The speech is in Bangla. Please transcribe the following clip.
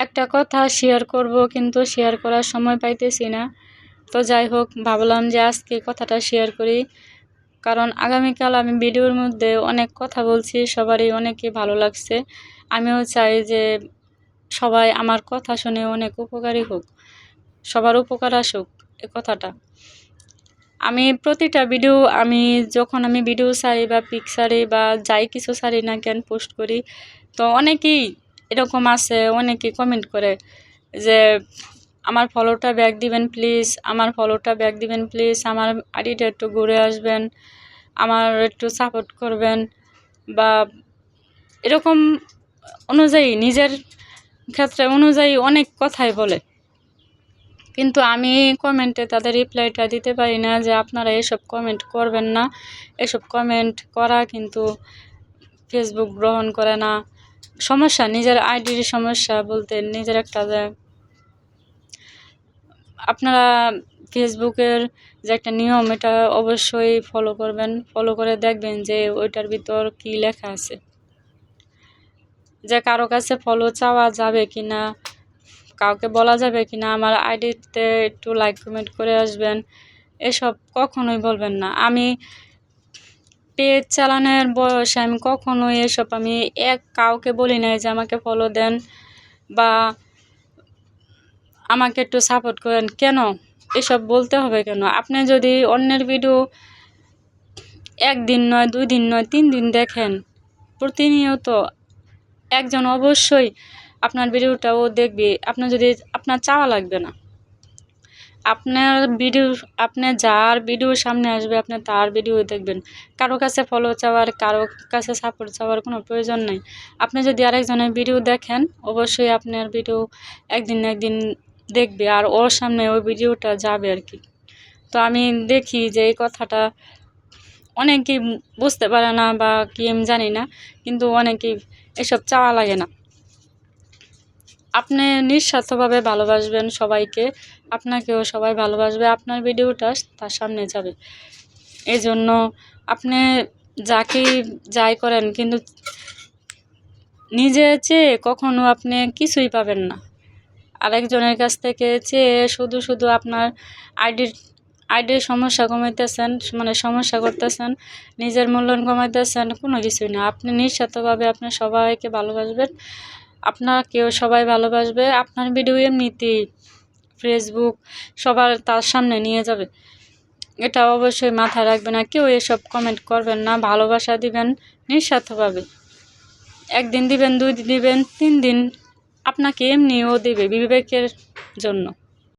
একটা কথা শেয়ার করব, কিন্তু শেয়ার করার সময় পাইতেছি না। তো যাই হোক, ভাবলাম যে আজকে কথাটা শেয়ার করি। কারণ আগামীকাল আমি ভিডিওর মধ্যে অনেক কথা বলছি, সবারই অনেকই ভালো লাগছে। আমিও চাই যে সবাই আমার কথা শুনে অনেক উপকারী হোক, সবার উপকার আসুক এ কথাটা। আমি প্রতিটা ভিডিও আমি যখন আমি ভিডিও সারি বা পিক সারি বা যাই কিছু সারি না কেন পোস্ট করি, তো অনেকেই এরকম আছে অনেকেই কমেন্ট করে যে, আমার ফলোটা ব্যাক দিবেন প্লিজ আমার ফলোটা ব্যাক দিবেন প্লিজ আমার আইডিটা একটু ঘুরে আসবেন, আমার একটু সাপোর্ট করবেন। বা এরকম অনুযায়ী, নিজের ক্ষেত্রে অনুযায়ী অনেক কথাই বলে। কিন্তু আমি কমেন্টে তাদের রিপ্লাইটা দিতে পারি না যে, আপনারা এসব কমেন্ট করবেন না। এসব কমেন্ট করা কিন্তু ফেসবুক গ্রহণ করে না। সমস্যা, নিজের আইডির সমস্যা বলতে নিজের একটা যে আপনারা ফেসবুকের যে একটা নিয়ম, এটা অবশ্যই ফলো করবেন। ফলো করে দেখবেন যে ওইটার ভিতর কি লেখা আছে। যে কারও কাছে ফলো চাওয়া যাবে কি না কাউকে বলা যাবে কি না আমার আইডিতে একটু লাইক কমেন্ট করে আসবেন। এসব কখনোই বলবেন না। আমি পেজ চালানোর বয়সে, আমি কখনো এসব আমি এক কাউকে বলি নাই যে আমাকে ফলো দেন বা আমাকে একটু সাপোর্ট করেন। কেন? এসব বলতে হবে কেন? আপনি যদি অন্যের ভিডিও একদিন নয়, দুই দিন নয়, তিন দিন দেখেন, প্রতিনিয়ত একজন অবশ্যই আপনার ভিডিওটাও দেখবে। আপনার যদি, আপনার চাওয়া লাগবে না। আপনার ভিডিও আপনার যার ভিডিও সামনে আসবে আপনি তার ভিডিও দেখবেন। কারও কাছে ফলো চাওয়ার, কারও কাছে সাপোর্ট চাওয়ার কোনো প্রয়োজন নেই। আপনি যদি আরেকজনের ভিডিও দেখেন, অবশ্যই আপনার ভিডিও একদিন না একদিন দেখবে, আর ওর সামনে ওই ভিডিওটা যাবে আর কি। তো আমি দেখি যে এই কথাটা অনেকেই বুঝতে পারে না বা কি আমি জানি না, কিন্তু অনেকেই এসব চাওয়া লাগে না। আপনি নিঃস্বার্থভাবে ভালোবাসবেন সবাইকে, আপনাকেও সবাই ভালোবাসবে, আপনার ভিডিওটা তার সামনে যাবে। এই জন্য আপনি যাকেই যাই করেন, কিন্তু নিজে চেয়ে কখনো আপনি কিছুই পাবেন না। আরেকজনের কাছ থেকে চেয়ে শুধু শুধু আপনার আইডির আইডির সমস্যা কমাইতেছেন মানে সমস্যা করতেছেন, নিজের মূল্যায়ন কমাইতেছেন, কোনো কিছুই না। আপনি নিঃস্বার্থভাবে আপনি সবাইকে ভালোবাসবেন আপনার কেউ সবাই ভালোবাসবে। আপনার ভিডিও এমনিতেই ফেসবুক সবার তার সামনে নিয়ে যাবে। এটা অবশ্যই মাথায় রাখবে না কেউ এসব কমেন্ট করবেন না, ভালোবাসা দিবেন নিঃস্বার্থভাবে। একদিন দিবেন, দুই দিন দিবেন, তিন দিন আপনাকে এমনিও দেবে বিবেকের জন্য।